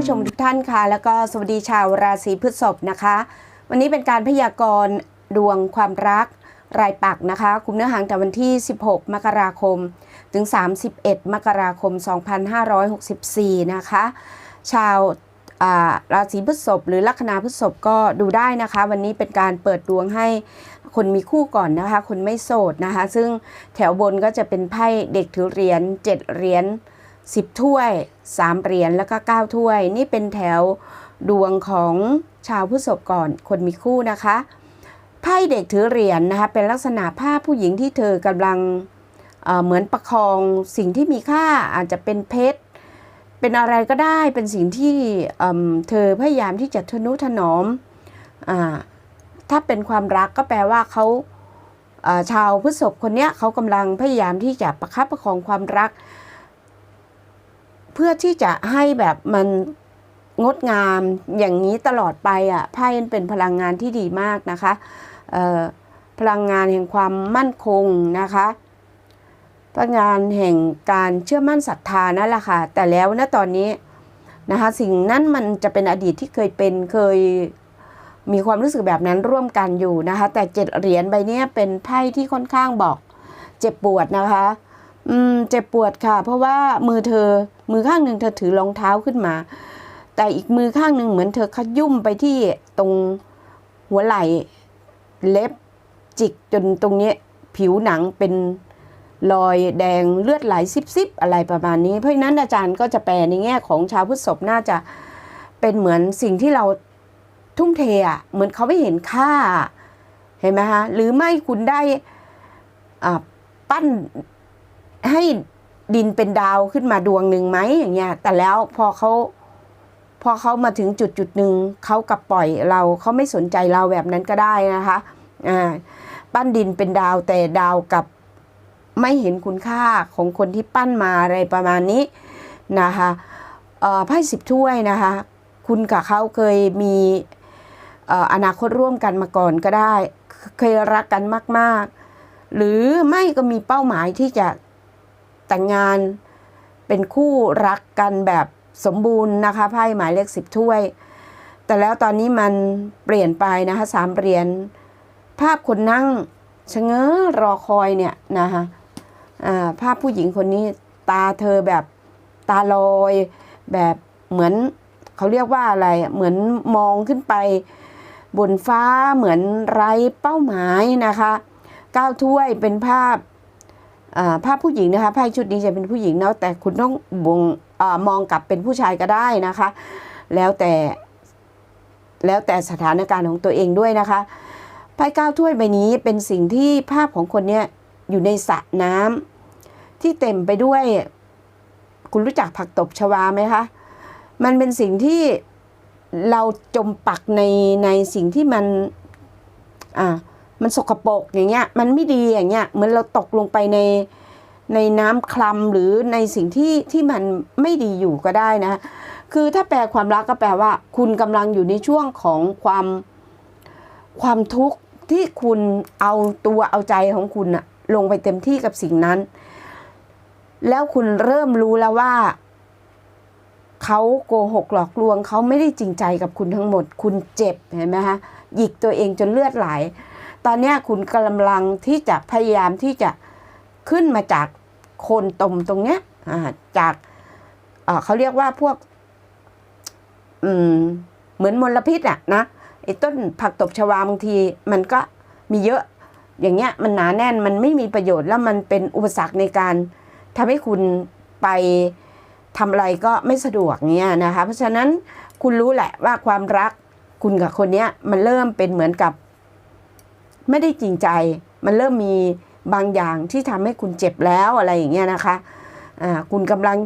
ผู้ชมทุกท่านค่ะ แล้วก็สวัสดีชาวราศีพฤษภนะคะ วันนี้เป็นการพยากรณ์ดวงความรักรายปักนะคะ คุมเนื้อหางแต่วันที่ 16 มกราคม ถึง 31 มกราคม 2564 นะคะ ชาวาราศีพฤษภหรือลัคนาพฤษภก็ดูได้นะคะ วันนี้เป็นการเปิดดวงให้คนมีคู่ก่อนนะคะ คนไม่โสดนะคะ ซึ่งแถวบนก็จะเป็นไพ่เด็กถือเหรียญ7เหรียญ 10 ถ้วย 3 เหรียญแล้วก็ 9 ถ้วย นี่เป็นแถวดวงของชาวพฤษภก่อนคนมีคู่นะคะไพ่เด็กถือเหรียญนะคะเป็นลักษณะภาพผู้หญิงที่เธอกำลังเเหมือนประคองสิ่งที่มีค่าอาจจะเป็นเพชรเป็นอะไรก็ได้เป็นสิ่งที่เเธอพยายามที่จะทนุถนอมอถ้าเป็นความรักก็แปลว่าเขาชาวพฤษภคนนี้เขากำลังพยายามที่จะประคับประคองความรัก เพื่อที่จะให้แบบมันงดงามอย่างนี้ตลอดไปอะไพ่เป็นพลังงานที่ดีมากนะคะพลังงานแห่งความมั่นคงนะคะพลังงานแห่งการเชื่อมั่นศรัทธานั่นแหละค่ะแต่แล้วณตอนนี้นะคะสิ่งนั้นมันจะเป็นอดีตที่เคยเป็นเคยมีความรู้สึกแบบนั้นร่วมกันอยู่นะคะ แต่เจ็ดเหรียญใบนี้เป็นไพ่ที่ค่อนข้างบอก เจ็บปวดนะคะ อืมเจ็บปวดค่ะ เพราะว่ามือเธอ มือข้างหนึ่งเธอถือรองเท้าขึ้นมา แต่อีกมือข้างหนึ่งเหมือนเธอขยุ่มไปที่ตรงหัวไหล่เล็บจิกจนตรงนี้ผิวหนังเป็นรอยแดงเลือดไหลซิบๆอะไรประมาณนี้ เพราะนั้นอาจารย์ก็จะแปลในแง่ของชาวพฤษภน่าจะเป็นเหมือนสิ่งที่เราทุ่มเทอะเหมือนเขาไม่เห็นค่า เห็นไหมคะหรือไม่คุณได้ปั้นให้ ดินเป็นดาวขึ้นมาดวงหนึ่งไหมอย่างเงี้ย แต่แล้วพอเขาพอเขามาถึงจุดจุดหนึ่งเขากลับปล่อยเราเขาไม่สนใจเราแบบนั้นก็ได้นะคะอ่าปั้นดินเป็นดาวแต่ดาวกับไม่เห็นคุณค่าของคนที่ปั้นมาอะไรประมาณนี้นะคะไพ่สิบถ้วยนะคะ คุณกับเขาเคยมีออนาคตร่วมกันมาก่อนก็ได้ เคยรักกันมาก ๆ หรือไม่ก็มีเป้าหมายที่จะ แต่งงานเป็นคู่รักกันแบบสมบูรณ์นะคะไพ่หมายเลขสิบถ้วย แต่แล้วตอนนี้มันเปลี่ยนไปนะคะสามเหรียญภาพคนนั่งชะเง้อรอคอยเนี่ยนะคะภาพผู้หญิงคนนี้ตาเธอแบบตาลอยแบบเหมือนเขาเรียกว่าอะไรเหมือนมองขึ้นไป บนฟ้าเหมือนไร้เป้าหมายนะคะก้าวถ้วยเป็นภาพ ภาพผู้หญิงนะคะไพ่ชุดนี้จะเป็นผู้หญิงเนาะแต่คุณต้องบงอมองกลับเป็นผู้ชายก็ได้นะคะ แล้วแต่แล้วแต่สถานการณ์ของตัวเองด้วยนะคะไพ่ก้าวถ้วยใบนี้เป็นสิ่งที่ภาพของคนเนี้ยอยู่ในสระน้ำที่เต็มไปด้วย คุณรู้จักผักตบชวาไหมคะมันเป็นสิ่งที่เราจมปักในในสิ่งที่มันอ่า มันสกปรกอย่างเงี้ย มันไม่ดีอย่างเงี้ย เหมือนเราตกลงไปในในน้ำคลำหรือในสิ่งที่ที่มันไม่ดีอยู่ก็ได้นะ คือถ้าแปลความรักก็แปลว่า คุณกำลังอยู่ในช่วงของความความทุกข์ที่คุณเอาตัวเอาใจของคุณอะลงไปเต็มที่กับสิ่งนั้น แล้วคุณเริ่มรู้แล้วว่าเขาโกหกหลอกลวงเขาไม่ได้จริงใจกับคุณทั้งหมด คุณเจ็บเห็นไหมคะหยิกตัวเองจนเลือดไหล ตอนนี้คุณกำลังที่จะพยายามที่จะขึ้นมาจากโคนตมตรงเนี้ยจากเขาเรียกว่าพวกเหมือนมลพิษอะนะไอ้ต้นผักตบชวาบางทีมันก็มีเยอะอย่างเงี้ยมันหนาแน่นมันไม่มีประโยชน์แล้วมันเป็นอุปสรรคในการทำให้คุณไปทำอะไรก็ไม่สะดวกเงี้ยนะคะ เพราะฉะนั้นคุณรู้แหละว่าความรักคุณกับคนเนี้ยมันเริ่มเป็นเหมือนกับ ไม่ได้จริงใจ มันเริ่มมีบางอย่างที่ทำให้คุณเจ็บแล้วอะไรอย่างเงี้ยนะคะอ่าคุณกำลัง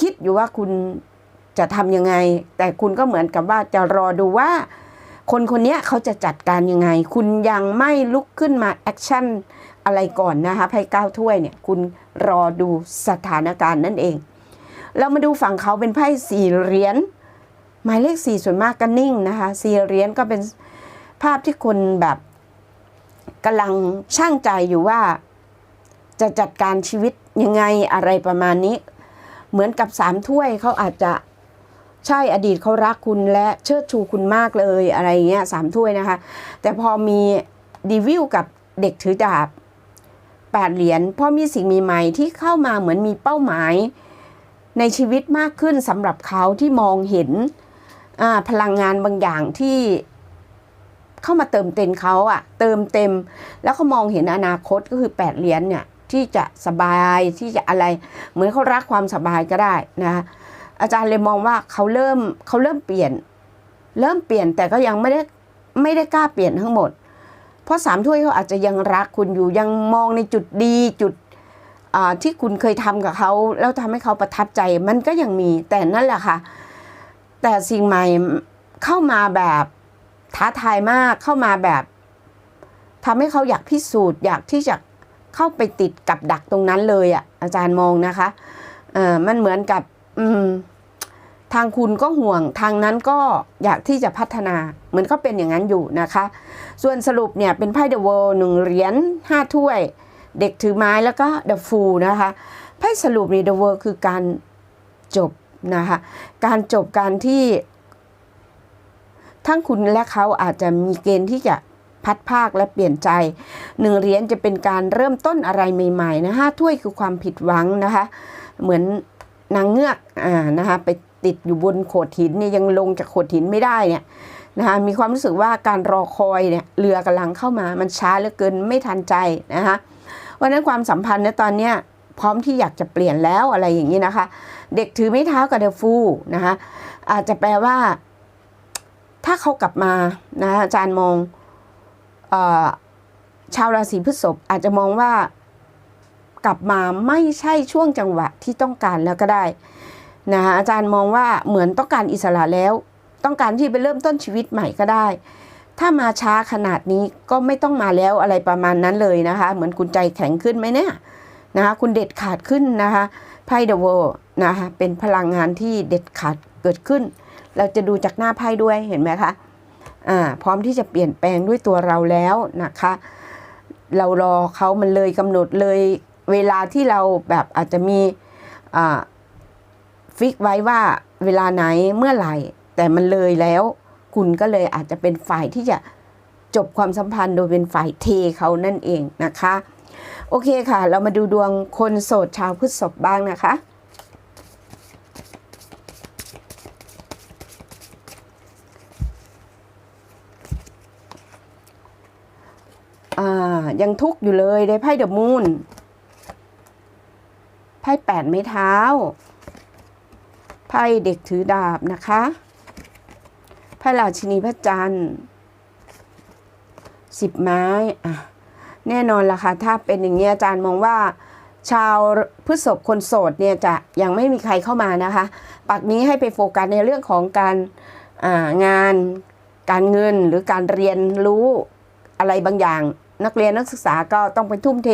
คิดอยู่ว่าคุณจะทำยังไง แต่คุณก็เหมือนกับว่าจะรอดูว่า คนคนนี้เขาจะจัดการยังไง คุณยังไม่ลุกขึ้นมาแอคชั่นอะไรก่อนนะคะไพ่เก้าถ้วยเนี่ยคุณรอดูสถานการณ์นั่นเอง เรามาดูฝั่งเขาเป็นไพ่สี่เหรียญหมายเลขสี่ส่วนมากก็นิ่งนะคะสี่เหรียญก็เป็นภาพที่คนแบบ กำลังช่างใจอยู่ว่า จะจัดการชีวิตยังไงอะไรประมาณนี้ เหมือนกับสามถ้วยเขาอาจจะใช่อดีตเขารักคุณและเชิดชูคุณมากเลยอะไรเงี้ยสามถ้วยนะคะ แต่พอมีดีวิวกับเด็กถือดาบแปดเหรียญพอมีสิ่งมีใหม่ที่เข้ามาเหมือนมีเป้าหมาย ในชีวิตมากขึ้นสำหรับเขาที่มองเห็นพลังงานบางอย่างที่ เข้ามาเติมเต็มเขาอะเติมเต็ม แล้วเขามองเห็นอนาคตก็คือแปดเหรียญเนี่ยที่จะสบายที่จะอะไร เหมือนเขารักความสบายก็ได้นะคะอาจารย์เลยมองว่าเขาเริ่มเขาเริ่มเปลี่ยน เริ่มเปลี่ยนแต่ก็ยังไม่ได้ไม่ได้กล้าเปลี่ยนทั้งหมด เพราะสามถ้วยเขาอาจจะยังรักคุณอยู่ยังมองในจุดดีจุดที่คุณเคยทำกับเขาแล้วทำให้เขาประทับใจมันก็ยังมีแต่นั่นแหละค่ะ แต่สิ่งใหม่เข้ามาแบบ ท้าทายมากเข้ามาแบบทำให้เขาอยากพิสูจน์ อยากที่จะเข้าไปติดกับดักตรงนั้นเลยอะ่ะอาจารย์มองนะคะเออมันเหมือนกับอืมทางคุณก็ห่วงทางนั้นก็อยากที่จะพัฒนา เหมือนก็เป็นอย่างนั้นอยู่นะคะ ส่วนสรุปเนี่ยเป็นไพ่เดอะเวิลด์หนึ่งเหรียญห้าถ้วย เด็กถือไม้แล้วก็เดอะฟูนะคะไพ่สรุปในเดอะเวิลด์คือการจบนะคะ การจบการที่ ทั้งคุณและเขาอาจจะมีเกณฑ์ที่จะพัดภาคและเปลี่ยนใจหนึ่งเหรียญจะเป็นการเริ่มต้นอะไรใหม่ๆนะห้าถ้วยคือความผิดหวังนะคะ เหมือนนางเงือกอ่านะคะไปติดอยู่บนโขดหินเนี่ยยังลงจากโขดหินไม่ได้เนี่ยนะคะมีความรู้สึกว่าการรอคอยเนี่ยเรือกำลังเข้ามามันช้าเหลือเกินไม่ทันใจนะคะวันนั้นความสัมพันธ์ในตอนเนี้ยพร้อมที่อยากจะเปลี่ยนแล้วอะไรอย่างนี้นะคะ เด็กถือไม้เท้ากับเดฟูนะคะอาจจะแปลว่า ถ้าเขากลับมานะอาจารย์มองอชาวราศีพฤษภอาจจะมองว่ากลับมาไม่ใช่ช่วงจังหวะที่ต้องการแล้วก็ได้นะคะอาจารย์มองว่าเหมือนต้องการอิสระแล้ว ต้องการที่ไปเริ่มต้นชีวิตใหม่ก็ได้ ถ้ามาช้าขนาดนี้ก็ไม่ต้องมาแล้วอะไรประมาณนั้นเลยนะคะ เหมือนคุณใจแข็งขึ้นไหมเนี่ยนะคะคุณเด็ดขาดขึ้นนะคะไพ่เดอะเวนะคะเป็นพลังงานที่เด็ดขาดเกิดขึ้น เราจะดูจากหน้าไพ่ด้วยเห็นไหมคะอ่าพร้อมที่จะเปลี่ยนแปลงด้วยตัวเราแล้วนะคะ เรารอเขามันเลยกำหนดเลยเวลาที่เราแบบอาจจะมีอ่าฟิกไว้ว่าเวลาไหนเมื่อไหร่ แต่มันเลยแล้ว คุณก็เลยอาจจะเป็นฝ่ายที่จะจบความสัมพันธ์โดยเป็นฝ่ายเทเขานั่นเองนะคะ โอเคค่ะ เรามาดูดวงคนโสดชาวพฤษภบ้างนะคะ อ่า ยังทุกข์อยู่เลยได้ไพ่เดอะมูนไพ่แปดไม้เท้า ไพ่เด็กถือดาบนะคะไพ่ราชินีพระจันทร์สิบไม้อะแน่นอนล่ะค่ะถ้าเป็นอย่างนี้อาจารย์มองว่า ชาวพฤษภคนโสดเนี่ยจะยังไม่มีใครเข้ามานะคะปักนี้ให้ไปโฟกัสในเรื่องของการางาน การเงินหรือการเรียนรู้อะไรบางอย่าง นักเรียนนักศึกษาก็ต้องไปทุ่มเท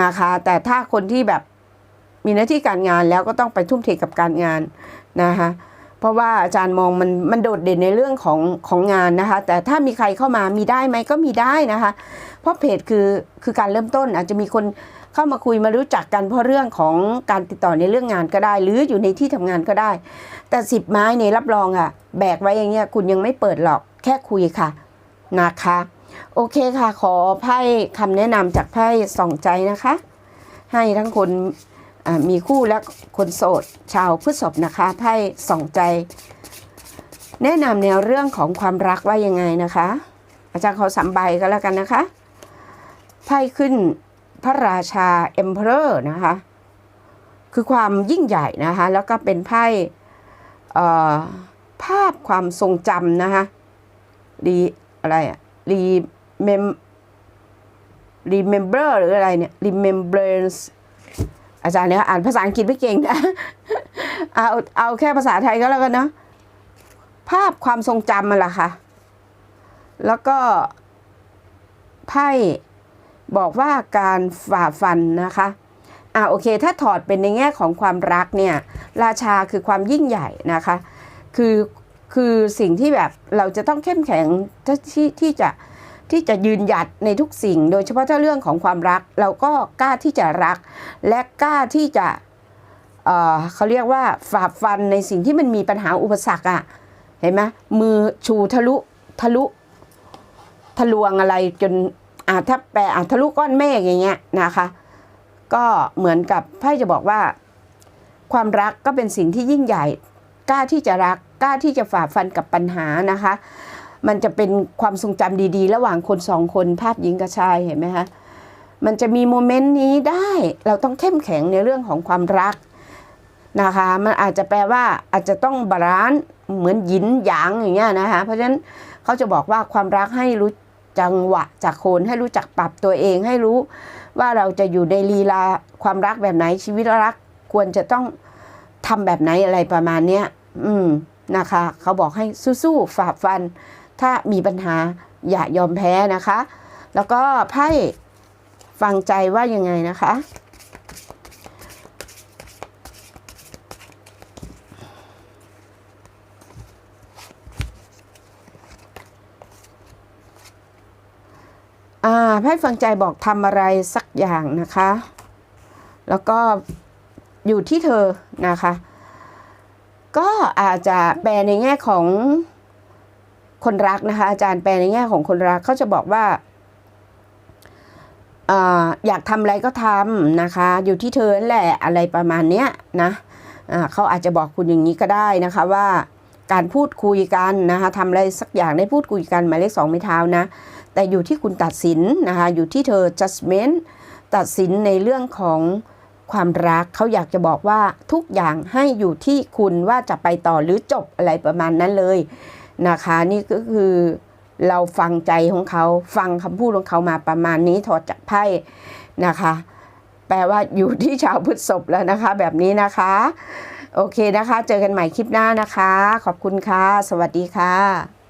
นะคะ แต่ถ้าคนที่แบบมีหน้าที่การงานแล้วก็ต้องไปทุ่มเทกับการงานนะคะเพราะว่าอาจารย์มองมันมันโดดเด่นในเรื่องของของงานนะคะ แต่ถ้ามีใครเข้ามามีได้ไหมก็มีได้นะคะ เพราะเพจคือคือการเริ่มต้นอาจจะมีคนเข้ามาคุยมารู้จักกันเพราะเรื่องของการติดต่อในเรื่องงานก็ได้ หรืออยู่ในที่ทำงานก็ได้ แต่สิบไม้เนี่ยรับรองอะแบกไว้อย่างเงี้ยคุณยังไม่เปิดหรอกแค่คุยค่ะนะคะ โอเคค่ะ ขอไพ่คำแนะนำจากไพ่ส่องใจนะคะ ให้ทั้งคนมีคู่และคนโสดชาวพฤษภนะคะไพ่ส่องใจ แนะนำแนวเรื่องของความรักว่ายังไงนะคะ อาจารย์ขอสามใบก็แล้วกันนะคะไพ่ขึ้นพระราชา Emperor นะคะ คือความยิ่งใหญ่นะคะ แล้วก็เป็นไพ่ภาพความทรงจำนะคะรีอะไรอะ รีเมม remember หรืออะไรเนี่ย remembrance อาจารย์เนี่ยอ่านภาษาอังกฤษไม่เก่งนะ เอาเอาแค่ภาษาไทยก็แล้วกันเนาะภาพความทรงจำมันล่ะค่ะ แล้วก็ไพ่บอกว่าการฝ่าฟันนะคะอ่าโอเค ถ้าถอดเป็นในแง่ของความรักเนี่ย ราชาคือความยิ่งใหญ่นะคะ คือ คือสิ่งที่แบบเราจะต้องเข้มแข็งที่ที่ที่จะที่จะยืนหยัดในทุกสิ่ง โดยเฉพาะถ้าเรื่องของความรัก เราก็กล้าที่จะรัก และกล้าที่จะเอ่อเขาเรียกว่าฝ่าฟันในสิ่งที่มันมีปัญหาอุปสรรคอะเห็นไหมมือชูทะลุทะลุทะลวงอะไรจนอาถ้าแปลอาทะลุก้อนเมฆอย่างเงี้ยนะคะ ก็เหมือนกับไพ่จะบอกว่า ความรักก็เป็นสิ่งที่ยิ่งใหญ่ กล้าที่จะรักกล้าที่จะฝ่าฟันกับปัญหานะคะ มันจะเป็นความทรงจำดีๆ ระหว่างคนสองคนภาพหญิงกับชายเห็นไหมคะมันจะมีโมเมนต์นี้ได้เราต้องเข้มแข็งในเรื่องของความรักนะคะมันอาจจะแปลว่าอาจจะต้องบาลานซ์เหมือนหยินหยางอย่างเงี้ยนะคะเพราะฉะนั้นเขาจะบอกว่าความรักให้รู้จังหวะจากโคนให้รู้จักปรับตัวเองให้รู้ว่าเราจะอยู่ในลีลาความรักแบบไหนชีวิตรักควรจะต้อง ทำแบบไหนอะไรประมาณเนี้ย อืมนะคะ เขาบอกให้สู้ๆฝ่าฟัน ถ้ามีปัญหาอย่ายอมแพ้นะคะ แล้วก็ไพ่ฟังใจว่ายังไงนะคะอ่าไพ่ฟังใจบอกทำอะไรสักอย่างนะคะ แล้วก็ อยู่ที่เธอนะคะ ก็อาจจะแปลในแง่ของคนรักนะคะ อาจารย์แปลในแง่ของคนรักเขาจะบอกว่าอยากทำอะไรก็ทำนะคะ อยู่ที่เธอแหละอะไรประมาณเนี้ยนะอ่าเขาอาจจะบอกคุณอย่างนี้ก็ได้นะคะว่าการพูดคุยกันนะคะทำอะไรสักอย่างได้พูดคุยกันหมายเลขสองไม่เท้านะ แต่อยู่ที่คุณตัดสินนะคะ อยู่ที่เธอ judgment ตัดสินในเรื่องของ ความรักเขาอยากจะบอกว่าทุกอย่างให้อยู่ที่คุณว่าจะไปต่อหรือจบอะไรประมาณนั้นเลยนะคะ นี่ก็คือเราฟังใจของเขาฟังคำพูดของเขามาประมาณนี้ถอดจากไพ่นะคะ แปลว่าอยู่ที่ชาวพฤษภแล้วนะคะ แบบนี้นะคะ โอเคนะคะ เจอกันใหม่คลิปหน้านะคะ ขอบคุณค่ะ สวัสดีค่ะ